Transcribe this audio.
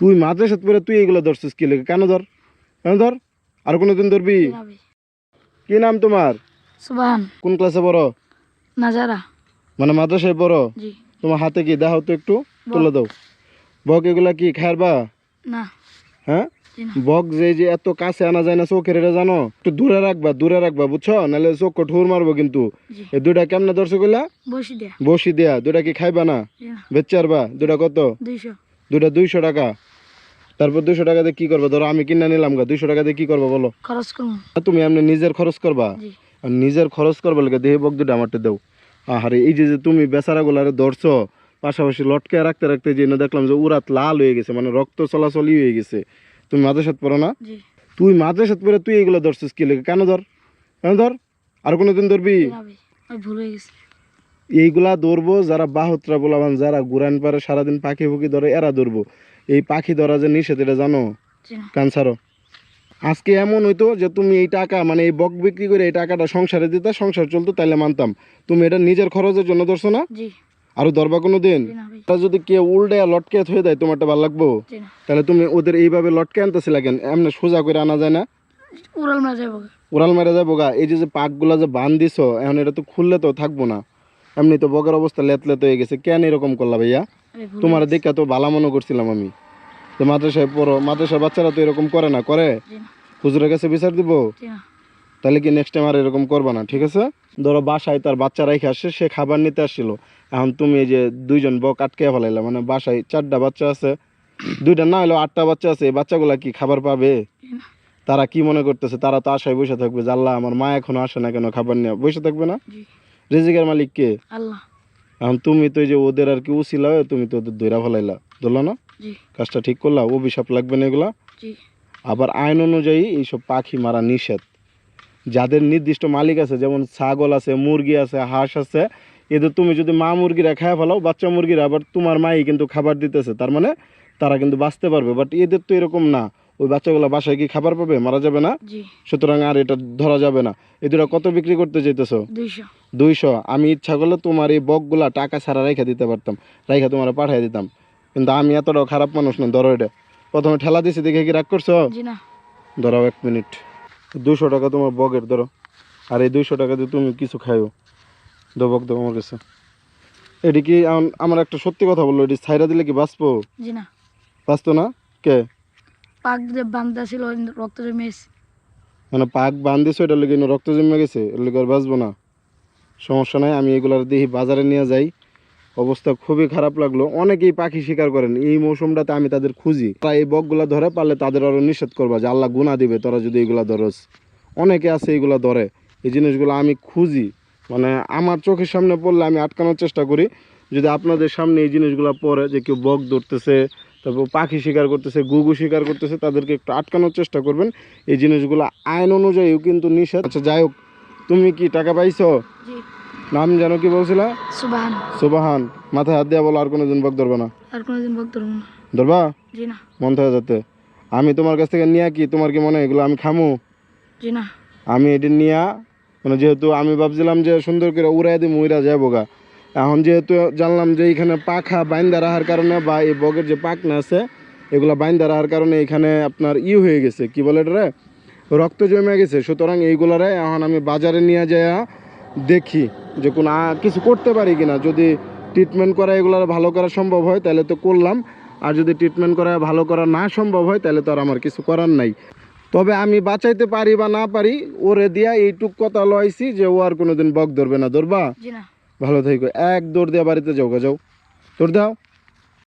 তুই মাদ্রাসা পরে তুই এগুলো ধরছিস কি লেগে? কেন ধর? কেন ধর? আর কোনোদিন ধরবি? জি না ভাই কি নাম তোমার? সুবাহান। কোন ক্লাসে পড়ো? নাজারা। মানে মাদ্রাসায় পড়ো? তোমার হাতে কি? দেখাও তো একটু। তুলে দাও। বক এগুলা কি? খায়ারবা না। হ্যাঁ? বক যে যে এত কাছে আনা যায় না চোখের এটা জানো? একটু দূরে রাখবা দূরে রাখবা বুঝছ? নাহলে চোখ ঠুর মারবো কিন্তু। এই দুইটা কেমনে ধরছো কইলা? বসি দিয়া। বসি দেয়া। দুইটা কি খাইবা না। বেচারবা। দুইটা কত? দুইশো। দুইটা দুইশো টাকা। তারপর দুইশো টাকা দিয়ে কি করবা? ধরো আমি কিনে নিলাম গা দুইশো টাকা দিয়ে কি করবা বলো? খরচ করব। তুমি এমনি নিজের খরচ করবা? আর নিজের খরচ করবা লেগে দেহে বক দুটা আমারটা দেও। আহারে এই যে তুমি বেচারা গুলারে ধরছো পাশাপাশি লটকে রাখতে রাখতে যে দেখলাম যে উরাত লাল হয়ে গেছে মানে রক্ত চলাচলই হয়ে গেছে। তুমি মাঝে মাদ্রাসাত পড়ো না? তুই মাদ্রাসাত পরে তুই এগুলো ধরছিস কি লেগে? কেন ধর? কেন ধর? আর কোনোদিন ধরবি? ভুল হয়ে গেছে। এইগুলা ধরবো যারা বাহত্রা বলাবান যারা গুরান পারে সারাদিন পাখি ফুকি ধরে এরা ধরবো। এই পাখি ধরা যে নিষেধ এটা জানো? কানসারো আজকে এমন হইতো যে তুমি এই টাকা মানে এই বক বিক্রি করে এই টাকাটা সংসারে দিতে সংসার চলতো তাইলে মানতাম। তুমি এটা নিজের খরচের জন্য ধরছো না? আরও ধরবা কোনো দিন যদি কেউ উল্টে লটকে হয়ে দেয় তোমারটা ভালো লাগবো? তাহলে তুমি ওদের এইভাবে লটকে আনতেছিল কেন? এমনি সোজা করে আনা যায় না? উড়াল মারা যাব উড়াল মেরে যায় বোগা এই যে যে পাকগুলা যে বান দিছো এখন এটা তো খুললে তো থাকব না। এমনি তো বগের অবস্থা লেত লেত হয়ে গেছে। কেন এরকম করলা ভাইয়া? তোমার। দেখে তো ভালো মনে করছিলাম আমি। তো মাদ্রাসায় পড়ো মাদ্রাসার বাচ্চারা তো এরকম করে না করে? হুজুরের কাছে বিচার দিব? তাহলে কি নেক্সট টাইম আর এরকম করবা না ঠিক আছে? ধরো বাসায় তার বাচ্চা রেখে আসছে সে খাবার নিতে আসছিল। এখন তুমি এই যে দুইজন বক আটকে ফেলাইলা মানে বাসায় চারটা বাচ্চা আছে দুইটা না হলেও আটটা বাচ্চা আছে এই বাচ্চাগুলা কি খাবার পাবে? তারা কি মনে করতেছে? তারা তো আশায় বসে থাকবে যে আল্লাহ আমার মা এখনও আসে না কেন খাবার নিয়ে বসে থাকবে না? রিজিকের মালিক কে? আল্লাহ। এখন তুমি তো যে ওদের আর কি উচিলা তুমি তো ওদের দৈরা ফেলাইলা। ধরলো না? কাজটা ঠিক করলা অভিশাপ লাগবে না এগুলা? আবার আইন অনুযায়ী এইসব পাখি মারা নিষেধ। যাদের নির্দিষ্ট মালিক আছে যেমন ছাগল আছে মুরগি আছে হাঁস আছে এদের তুমি যদি মা মুরগিরা খায় ফেলাও বাচ্চা মুরগিরা আবার তোমার মাই কিন্তু খাবার দিতেছে তার মানে তারা কিন্তু বাঁচতে পারবে। বাট এদের তো এরকম না। ওই বাচ্চাগুলো বাসায় কি খাবার পাবে মারা যাবে না? সুতরাং আর এটা ধরা যাবে না। এই দুটা কত বিক্রি করতে যেতেছো দুইশো। দুইশো। আমি ইচ্ছা করলে তোমার এই বকগুলা টাকা ছাড়া রেখে দিতে পারতাম রেখে তোমার পাঠিয়ে দিতাম। কিন্তু আমি এতটাও খারাপ মানুষ না ধরো এটা। প্রথমে ঠেলা দিছি দেখে কি রাগ করছ? ধরো এক মিনিট। দুশো টাকা তোমার বগের ধরো। আর এই দুইশো টাকা দিয়ে তুমি কিছু খাইও। দো বক দেবো আমার কাছে। এটি কি আমার একটা সত্যি কথা বলল এটি ছাইরা দিলে কি বাঁচবো? বাঁচতো না? কে? পাক যে বান্ধা ছিল, রক্ত জমেছে মানে পাক বান্ধিছো এটা লেগে রক্ত জমে গেছে, এর লেগে বাঁচবো না। সমস্যা নাই, আমি এগুলার দেখি বাজারে নিয়ে যাই। অবস্থা খুবই খারাপ লাগল। অনেকেই পাখি শিকার করেন, এই মৌসুমটাতে আমি তাদের খুঁজি। তারা এই বকগুলা ধরে পারলে তাদের আরও নিষেধ করবা যে আল্লাহ গুণা দিবে, তোরা যদি এগুলা ধরস। অনেকে আছে এইগুলা ধরে। এই জিনিসগুলো আমি খুঁজি। মানে আমার চোখের সামনে পড়লে আমি আটকানোর চেষ্টা করি। যদি আপনাদের সামনে এই জিনিসগুলো পড়ে যে কেউ বক ধরতেছে তারপর পাখি শিকার করতেছে গুগু শিকার করতেছে তাদেরকে একটু আটকানোর চেষ্টা করবেন। এই জিনিসগুলো আইন অনুযায়ীও কিন্তু নিষেধ। আচ্ছা যাই হোক তুমি কি টাকা পাইছো? নাম জানো কি বলছিলা? সুবাহান। সুবাহান। মাথায় হাত দিয়া বলো আর কোনো দিন বক ধরবে না। আর কোনোদিন ভক্ত ধরবো না। ধরবা? জি না। মন থেকে যাতে। আমি তোমার কাছ থেকে নিয়ে কি? তোমার কি মনে হয় এগুলো আমি খামু? জি না। আমি এটি নিয়া মানে যেহেতু আমি ভাবছিলাম যে সুন্দর করে উড়াই দিই উইরা যাব গা। এখন যেহেতু জানলাম যে এখানে পাখা বাইন্দা রাখার কারণে বা এই বগের যে পাখনা আছে, এগুলো বাইন্দা রাখার কারণে এখানে আপনার ই হয়ে গেছে। কি বলে এটা? রক্ত জমে গেছে। সুতরাং এইগুলারে এখন আমি বাজারে নিয়ে যাইয়া দেখি যে কোনো কিছু করতে পারি কিনা। যদি ট্রিটমেন্ট করা এগুলার ভালো করা সম্ভব হয়, তাহলে তো করলাম। আর যদি ট্রিটমেন্ট করা ভালো করা না সম্ভব হয়, তাহলে তো আর আমার কিছু করার নাই। তবে আমি বাঁচাইতে পারি বা না পারি, ওরে দিয়া এইটুক কথা লইছি যে ও আর কোনোদিন বক ধরবে না। ধরবা? ভালো থাকো। এক দৌড় দিয়ে বাড়িতে যাও যাও দৌড় দাও।